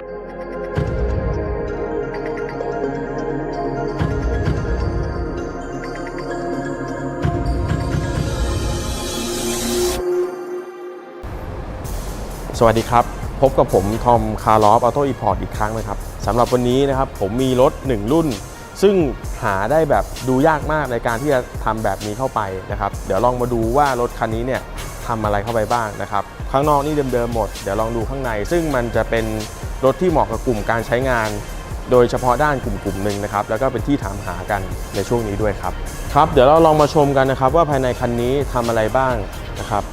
สวัสดีครับ พบกับผมทอมคาร์ลอฟออโต้อีพอร์ตอีกครั้งนะครับสำหรับวันนี้นะครับผมมีรถ 1 รุ่น ซึ่งหาได้แบบดูยากมากในการที่จะทำแบบนี้เข้าไปนะครับ เดี๋ยวลองมาดูว่ารถคันนี้เนี่ย ทำอะไรเข้าไปบ้างนะครับ ข้างนอกนี่เดิมๆหมด เดี๋ยวลองดูข้างใน ซึ่งมันจะเป็นรถที่เหมาะกับกลุ่มการใช้งาน โดยเฉพาะด้านกลุ่มกลุ่มหนึ่งนะครับ แล้วก็เป็นที่ถามหากันในช่วงนี้ด้วยครับ ครับ เดี๋ยวเราลองมาชมกันนะครับ ว่าภายในคันนี้ทำอะไรบ้างนะครับ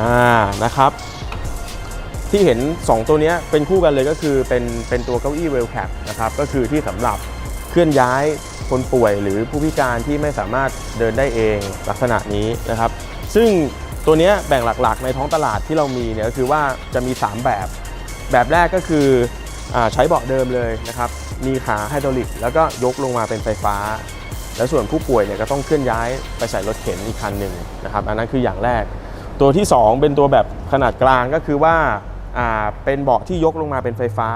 อ่านะครับ ที่เห็น 2 ตัวนี้เป็นคู่กันเลยก็คือเป็นเป็นตัวเก้าอี้เวลแคปนะครับก็คือที่สำหรับเคลื่อนย้าย คนป่วยหรือผู้พิการที่ไม่สามารถเดินได้เองลักษณะนี้นะครับ ซึ่งตัวนี้แบ่งหลักๆ ในท้องตลาดที่เรามีเนี่ยก็คือว่าจะมี 3 แบบ แบบแรกก็คืออใช้เบาะเดิมเลยนะครับ มีขาไฮดรอลิก แล้วก็ยกลงมาเป็นไฟฟ้า แล้วส่วนผู้ป่วยเนี่ยก็ต้องเคลื่อนย้ายไปใส่รถเข็นอีกคันหนึ่งนะครับ อันนั้นคืออย่างแรก ตัวที่ 2 เป็นตัวแบบขนาดกลางก็คือว่าเป็นเบาะที่ยกลงมาเป็นไฟฟ้า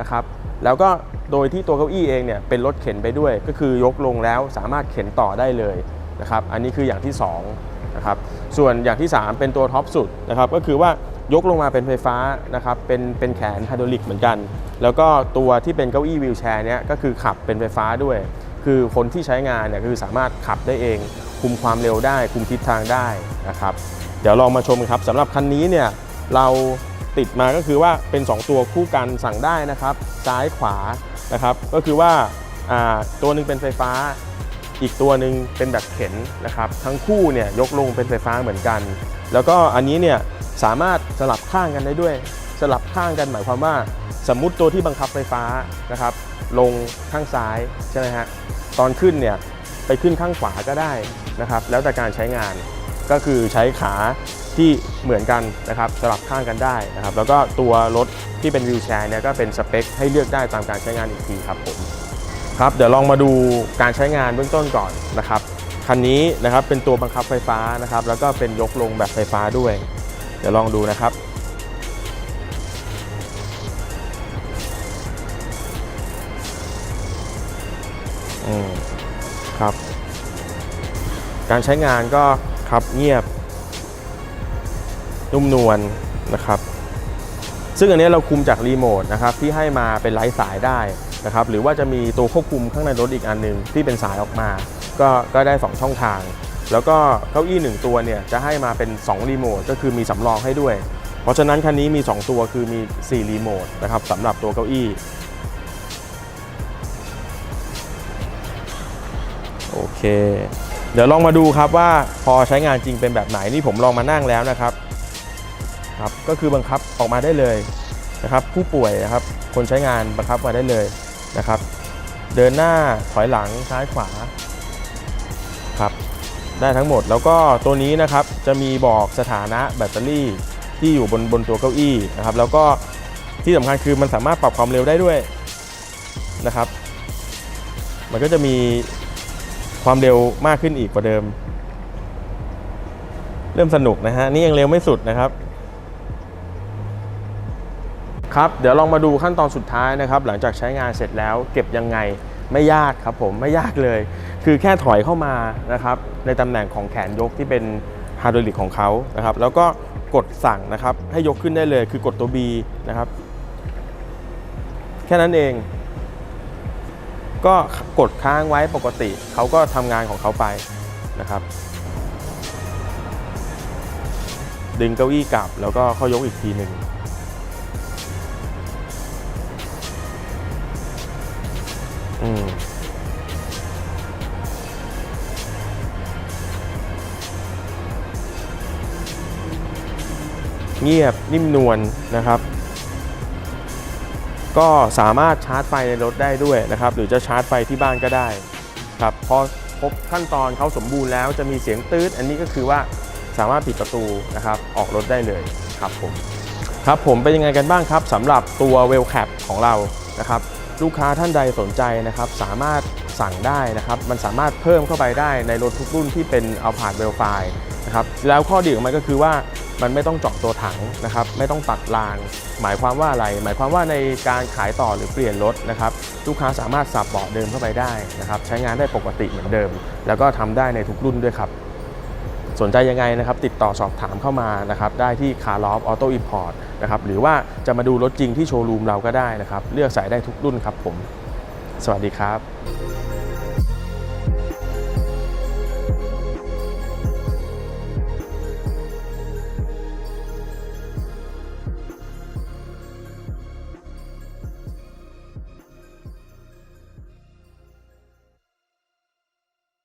นะครับ แล้วก็ โดยที่ตัวเก้าอี้เองเนี่ยเป็นรถเข็นไปด้วย ก็คือยกลงแล้วสามารถเข็นต่อได้เลยนะครับ อันนี้คืออย่างที่2นะครับ ส่วนอย่างที่ 3 เป็นตัวท็อปสุดนะครับ ก็คือว่ายกลงมาเป็นไฟฟ้านะครับ เป็นเป็นแขนไฮดรอลิกเหมือนกัน แล้วก็ตัวที่เป็นเก้าอี้วีลแชร์เนี่ยก็คือขับเป็นไฟฟ้าด้วย คือคนที่ใช้งานเนี่ยคือสามารถขับได้เอง คุมความเร็วได้ คุมทิศทางได้นะครับ เดี๋ยวลองมาชมครับสำหรับคันนี้เนี่ยเราติดมาก็คือว่าเป็น 2 ตัวคู่กันสั่งได้นะครับ ซ้ายขวา นะครับ ก็คือว่าตัวหนึ่งเป็นไฟฟ้า อีกตัวหนึ่งเป็นแบบเข็นนะครับ ทั้งคู่เนี่ยยกลงเป็นไฟฟ้าเหมือนกัน แล้วก็อันนี้เนี่ยสามารถสลับข้างกันได้ด้วย สลับข้างกันหมายความว่า สมมุติตัวที่บังคับไฟฟ้านะครับ ลงข้างซ้ายใช่ไหมฮะตอนขึ้นเนี่ยไปขึ้นข้างขวาก็ได้นะครับ แล้วแต่การใช้งานก็คือใช้ขา ที่เหมือนกันนะครับสลับข้างกันได้นะครับแล้วก็ตัวรถที่เป็นวิวแชร์เนี่ยก็เป็นสเปคให้เลือกได้ตามการใช้งานอีกทีครับผมครับเดี๋ยวลองมาดูการใช้งานเบื้องต้นก่อนนะครับคันนี้นะครับเป็นตัวบังคับไฟฟ้านะครับแล้วก็เป็นยกลงแบบไฟฟ้าด้วย เดี๋ยวลองดูนะครับอืมครับ การใช้งานก็ครับเงียบ นุ่มนวลนะครับ ซึ่งอันนี้เราคุมจากรีโมทนะครับที่ให้มาเป็นไร้สายได้นะครับ หรือว่าจะมีตัวควบคุมข้างในรถอีกอันหนึงที่เป็นสายออกมา ก็ก็ได้ 2 ช่องทาง แล้วก็เก้าอี้ 1 ตัวเนี่ยจะให้มาเป็น 2 รีโมทก็คือมีสำรองให้ด้วย เพราะฉะนั้นคันนี้มี 2 ตัวคือมี 4 รีโมทนะครับสำหรับตัวเก้าอี้โอเค เดี๋ยวลองมาดูครับว่าพอใช้งานจริงเป็นแบบไหนนี่ผมลองมานั่งแล้วนะครับ ครับก็คือบังคับออกมาได้เลยนะครับผู้ป่วยนะครับคนใช้งานบังคับมาได้เลยนะครับ เดินหน้าถอยหลังซ้ายขวาครับได้ทั้งหมดแล้วก็ตัวนี้นะครับจะมีบอกสถานะแบตเตอรี่ที่อยู่บนบนตัวเก้าอี้นะครับ แล้วก็ที่สำคัญคือมันสามารถปรับความเร็วได้ด้วยนะครับ มันก็จะมีความเร็วมากขึ้นอีกกว่าเดิม เริ่มสนุกนะฮะนี่ยังเร็วไม่สุดนะครับ ครับเดี๋ยวลองมาดูขั้นตอนสุดท้ายนะครับ หลังจากใช้งานเสร็จแล้ว เก็บยังไงไม่ยากครับผมไม่ยากเลย คือแค่ถอยเข้ามานะครับ ในตำแหน่งของแขนยกที่เป็นไฮดรอลิกของเขานะครับ แล้วก็กดสั่งนะครับ ให้ยกขึ้นได้เลย คือกดตัว B นะครับ แค่นั้นเอง ก็กดค้างไว้ปกติ เขาก็ทำงานของเขาไปนะครับ ดึงเก้าอี้กลับ แล้วก็เข้ายกอีกทีหนึ่ง อืมเงียบนิ่มนวลนะครับ ก็สามารถชาร์จไฟในรถได้ด้วยนะครับ หรือจะชาร์จไฟที่บ้านก็ได้ครับพอครบขั้นตอนเขาสมบูรณ์แล้วจะมีเสียงตืดอันนี้ก็คือว่าสามารถปิดประตูนะครับออกรถได้เลยครับผมครับผมเป็นยังไงกันบ้างครับสำหรับตัวเวลแคปของเรานะครับ ลูกค้าท่านใดสนใจนะครับสามารถสั่งได้นะครับมันสามารถเพิ่มเข้าไปได้ในรถทุกรุ่นที่เป็นเอาผ่านเวลไฟนะครับแล้วข้อดีของมันก็คือว่ามันไม่ต้องเจาะตัวถังนะครับไม่ต้องตัดราง หมายความว่าอะไร หมายความว่าในการขายต่อหรือเปลี่ยนรถนะครับลูกค้าสามารถสับเบาะเดิมเข้าไปได้นะครับใช้งานได้ปกติเหมือนเดิม แล้วก็ทำได้ในทุกรุ่นด้วยครับ สนใจยังไงนะครับติดต่อสอบถามเข้ามานะครับได้ที่ Car l o f Auto Import นะครับหรือว่าจะมาดูรถจริงที่โชว์รูมเราก็ได้นะครับ เลือกสายได้ทุกรุ่นครับผม สวัสดีครับ